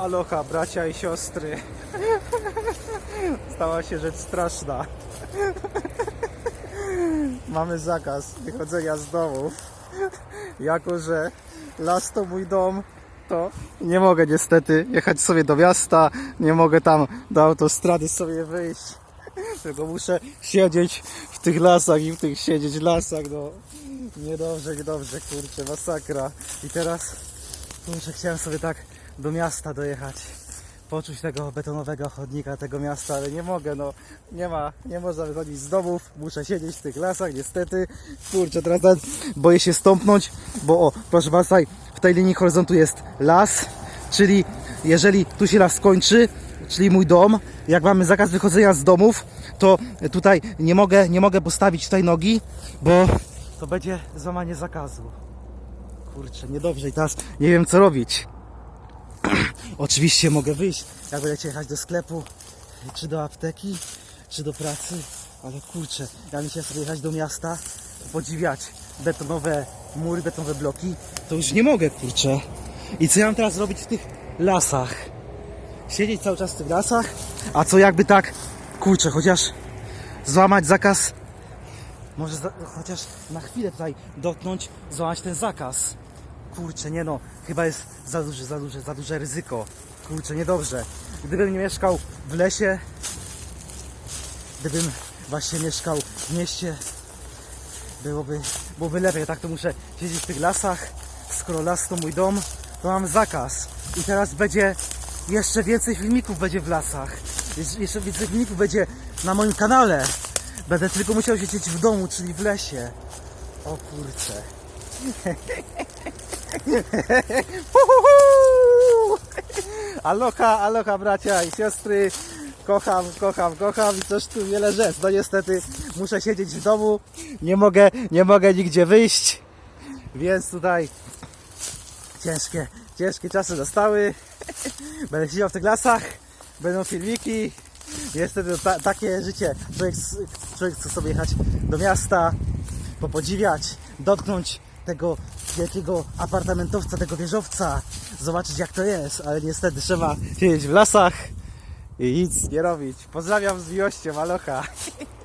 Aloha, bracia i siostry. Stała się rzecz straszna. Mamy zakaz wychodzenia z domów. Jako, że las to mój dom, to nie mogę niestety jechać sobie do miasta, nie mogę tam do autostrady sobie wyjść. Tylko muszę siedzieć w tych lasach i w tych siedzieć lasach, no niedobrze, niedobrze, kurczę, masakra. I teraz, kurczę, chciałem sobie tak do miasta dojechać, poczuć tego betonowego chodnika tego miasta, ale nie mogę, no nie ma, nie można wychodzić z domów, muszę siedzieć w tych lasach, niestety. Kurczę, teraz nawet boję się stąpnąć, bo o, proszę Państwa, w tej linii horyzontu jest las, czyli jeżeli tu się las skończy, czyli mój dom, jak mamy zakaz wychodzenia z domów, to tutaj nie mogę, nie mogę postawić tutaj nogi, bo to będzie złamanie zakazu. Kurczę, niedobrze i teraz nie wiem co robić. Oczywiście mogę wyjść, jak będziecie jechać do sklepu, czy do apteki, czy do pracy, ale kurczę, ja myślę sobie jechać do miasta, podziwiać betonowe mury, betonowe bloki, to już nie mogę, kurczę. I co ja mam teraz robić w tych lasach? Siedzieć cały czas w tych lasach, a co jakby tak, kurczę, chociaż złamać zakaz, może za, chociaż na chwilę tutaj dotknąć, złamać ten zakaz. Kurczę, nie no, chyba jest za duże, za duże, za duże ryzyko. Kurczę, niedobrze. Gdybym nie mieszkał w lesie, gdybym właśnie mieszkał w mieście, byłoby, byłoby lepiej. Tak to muszę siedzieć w tych lasach. Skoro las to mój dom, to mam zakaz. I teraz będzie jeszcze więcej filmików będzie w lasach. Jeszcze- Jeszcze więcej filmików będzie na moim kanale. Będę tylko musiał siedzieć w domu, czyli w lesie. O kurczę. Aloha, aloha bracia i siostry. Kocham, kocham, kocham i coś tu wiele rzeczy. No niestety muszę siedzieć w domu. Nie mogę, nie mogę nigdzie wyjść. Więc tutaj ciężkie, ciężkie czasy nastały. Będę siedział w tych lasach. Będą filmiki. Niestety ta, takie życie. Człowiek, człowiek chce sobie jechać do miasta, popodziwiać, dotknąć tego wielkiego apartamentowca, tego wieżowca, zobaczyć jak to jest, ale niestety trzeba siedzieć w lasach i nic nie robić. Pozdrawiam z miłością, aloha.